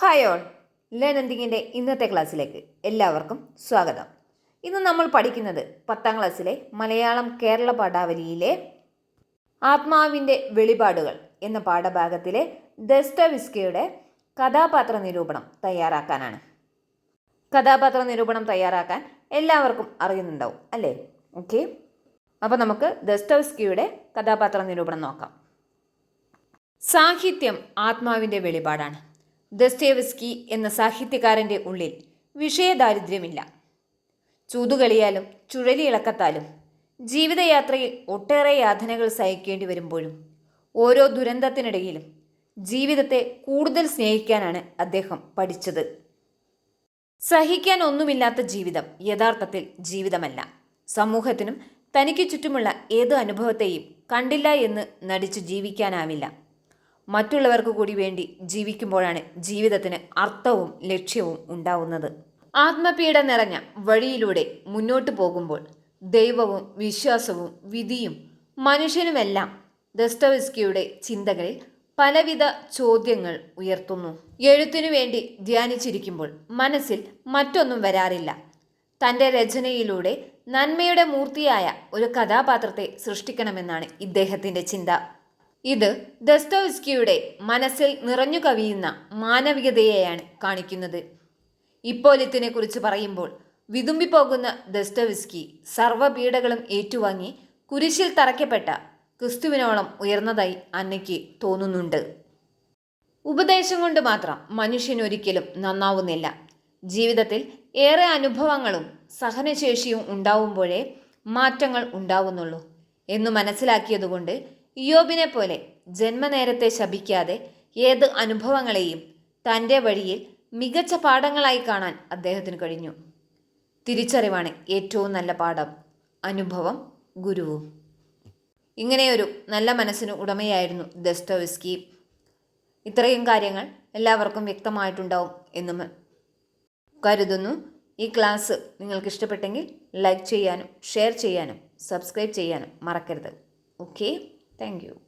Hi all. ലേണന്തിങ്ങിന്റെ ഇന്നത്തെ ക്ലാസ്സിലേക്ക് എല്ലാവർക്കും സ്വാഗതം. ഇന്ന് നമ്മൾ പഠിക്കുന്നത് പത്താം ക്ലാസ്സിലെ മലയാളം കേരള പാഠാവലിയിലെ ആത്മാവിന്റെ വെളിപാടുകൾ എന്ന പാഠഭാഗത്തിലെ ദസ്തവിസ്കയുടെ കഥാപാത്ര നിരൂപണം തയ്യാറാക്കാനാണ്. കഥാപാത്ര നിരൂപണം തയ്യാറാക്കാൻ എല്ലാവർക്കും അറിയുന്നുണ്ടാവും അല്ലേ? ഓക്കെ. അപ്പോൾ നമുക്ക് ദസ്റ്റവിസ്കിയുടെ കഥാപാത്ര നിരൂപണം നോക്കാം. സാഹിത്യം ആത്മാവിന്റെ വെളിപാടാണ്. ദസ്തേവസ്കി എന്ന സാഹിത്യകാരന്റെ ഉള്ളിൽ വിഷയദാരിദ്ര്യമില്ല. ചൂതുകളിയാലും ചുഴലിയിളക്കത്താലും ജീവിതയാത്രയിൽ ഒട്ടേറെ യാതനകൾ സഹിക്കേണ്ടി വരുമ്പോഴും ഓരോ ദുരന്തത്തിനിടയിലും ജീവിതത്തെ കൂടുതൽ സ്നേഹിക്കാനാണ് അദ്ദേഹം പഠിച്ചത്. സഹിക്കാൻ ഒന്നുമില്ലാത്ത ജീവിതം യഥാർത്ഥത്തിൽ ജീവിതമല്ല. സമൂഹത്തിനും തനിക്ക് ചുറ്റുമുള്ള ഏത് അനുഭവത്തെയും കണ്ടില്ല എന്ന് നടിച്ച് ജീവിക്കാനാവില്ല. മറ്റുള്ളവർക്ക് കൂടി വേണ്ടി ജീവിക്കുമ്പോഴാണ് ജീവിതത്തിന് അർത്ഥവും ലക്ഷ്യവും ഉണ്ടാവുന്നത്. ആത്മപീഡ നിറഞ്ഞ വഴിയിലൂടെ മുന്നോട്ട് പോകുമ്പോൾ ദൈവവും വിശ്വാസവും വിധിയും മനുഷ്യനുമെല്ലാം ദസ്തവിസ്കിയുടെ ചിന്തകളിൽ പലവിധ ചോദ്യങ്ങൾ ഉയർത്തുന്നു. എഴുത്തിനു വേണ്ടി ധ്യാനിച്ചിരിക്കുമ്പോൾ മനസ്സിൽ മറ്റൊന്നും വരാറില്ല. തന്റെ രചനയിലൂടെ നന്മയുടെ മൂർത്തിയായ ഒരു കഥാപാത്രത്തെ സൃഷ്ടിക്കണമെന്നാണ് ഇദ്ദേഹത്തിന്റെ ചിന്ത. ഇത് ദസ്തോവ്സ്കിയുടെ മനസ്സിൽ നിറഞ്ഞു കവിയുന്ന മാനവികതയെയാണ് കാണിക്കുന്നത്. ഇപ്പോലിത്തിനെ കുറിച്ച് പറയുമ്പോൾ വിതുമ്പിപ്പോകുന്ന ദസ്തോവിസ്കി സർവപീഡകളും ഏറ്റുവാങ്ങി കുരിശിൽ തറയ്ക്കപ്പെട്ട ക്രിസ്തുവിനോളം ഉയർന്നതായി അന്നയ്ക്ക് തോന്നുന്നുണ്ട്. ഉപദേശം കൊണ്ട് മാത്രം മനുഷ്യൻ ഒരിക്കലും നന്നാവുന്നില്ല. ജീവിതത്തിൽ ഏറെ അനുഭവങ്ങളും സഹനശേഷിയും ഉണ്ടാവുമ്പോഴേ മാറ്റങ്ങൾ ഉണ്ടാവുന്നുള്ളൂ. എന്ന് മനസ്സിലാക്കിയതുകൊണ്ട് ഇയോബിനെ പോലെ ജന്മനേരത്തെ ശപിക്കാതെ ഏത് അനുഭവങ്ങളെയും തന്റെ വഴിയിൽ മികച്ച പാഠങ്ങളായി കാണാൻ അദ്ദേഹത്തിന് കഴിഞ്ഞു. തിരിച്ചറിവാണ് ഏറ്റവും നല്ല പാഠം. അനുഭവം ഗുരുവും. ഇങ്ങനെയൊരു നല്ല മനസ്സിന് ഉടമയായിരുന്നു ദസ്തോവിസ്കി. ഇത്രയും കാര്യങ്ങൾ എല്ലാവർക്കും വ്യക്തമായിട്ടുണ്ടാവും എന്നും കരുതുന്നു. ഈ ക്ലാസ് നിങ്ങൾക്ക് ഇഷ്ടപ്പെട്ടെങ്കിൽ ലൈക്ക് ചെയ്യാനും ഷെയർ ചെയ്യാനും സബ്സ്ക്രൈബ് ചെയ്യാനും മറക്കരുത്. ഓക്കെ? Thank you.